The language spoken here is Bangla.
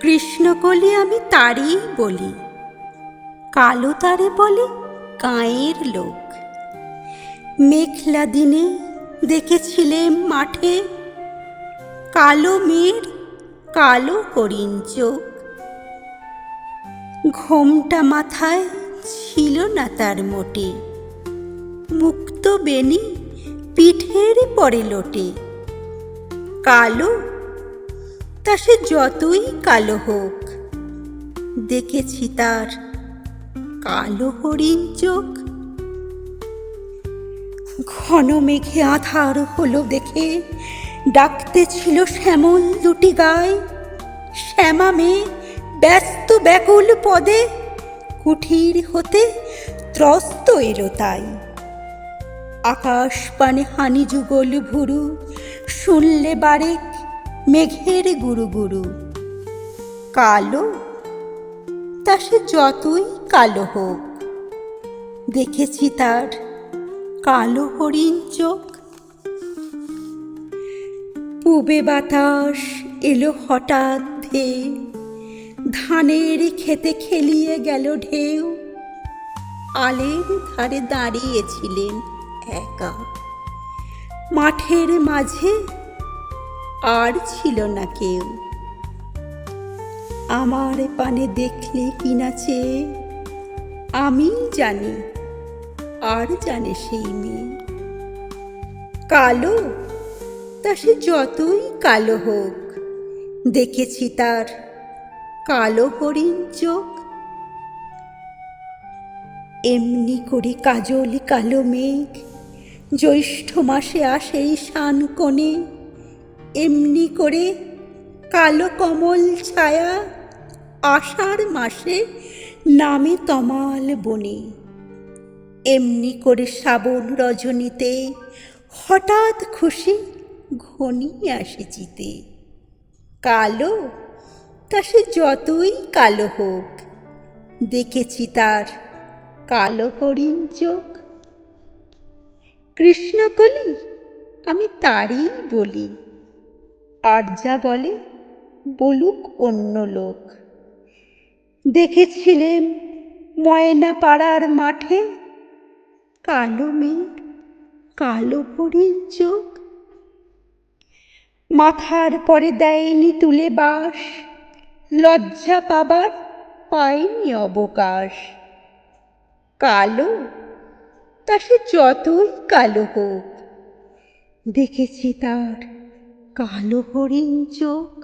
কৃষ্ণকলি আমি তারই বলি, কালো তারে বলে গাঁয়ের লোক। মেঘলা দিনে দেখেছিলেম মাঠে কালো মেয়ের কালো হরিণ চোখ। ঘোমটা মাথায় ছিল না তার মোটে, মুক্ত বেনি পিঠের পরে লোটে। কালো তা সে যতই কালো হোক, দেখেছি তার কালো হরিণ চোখ। ঘন মেঘে আধার হলো দেখে, ডাকতে ছিল শ্যামল দুটি গায়ে। শ্যামা মেয়ে ব্যস্ত ব্যাকুল পদে, কুঠির হতে ত্রস্ত এলো তাই। আকাশ পানে হানি যুগল ভুরু, শুনলে বারেক মেঘের গুরু গুরু। কালো? তা সে যতই কালো হোক। দেখেছি তার কালো হরিণ চোখ। পুবে বাতাস এলো হঠাৎ ধে ধানের খেতে খেলিয়ে গেল ঢেউ। আলের ধারে দাঁড়িয়েছিলেন একা। মাঠের মাঝে আর ছিল না কেউ। আমার পানে দেখলে কিনা চেয়ে আমি জানি, আর জানে সেই মেয়ে। কালো, তা সে যতই কালো হোক, দেখেছি তার কালো হরিণ চোখ। এমনি করে কাজল কালো মেঘ, জ্যৈষ্ঠ মাসে আসে শান কোণে। এমনি করে কালো কমল ছায়া আষাঢ় মাসে নামে তমাল বনে। এমনি করে শ্রাবণ রজনীতে হঠাৎ খুশি ঘনিয়ে আসে চিতে। কালো? তা সে যতই কালো হোক, দেখেছি তার কালো হরিণ চোখ। কৃষ্ণকলি, আমি তারই বলি। আর যা বলে, বলুক অন্য লোক। দেখেছিলেন ময়না পাড়ার মাঠে কালো মেঘ, কালো হরিণ চোখ। মাথার পরে দেয়নি তুলে বাস, লজ্জা পাবার পায়নি অবকাশ। কালো? তা সে যতই কালো হোক, দেখেছি তার কালো হরিণ চোখ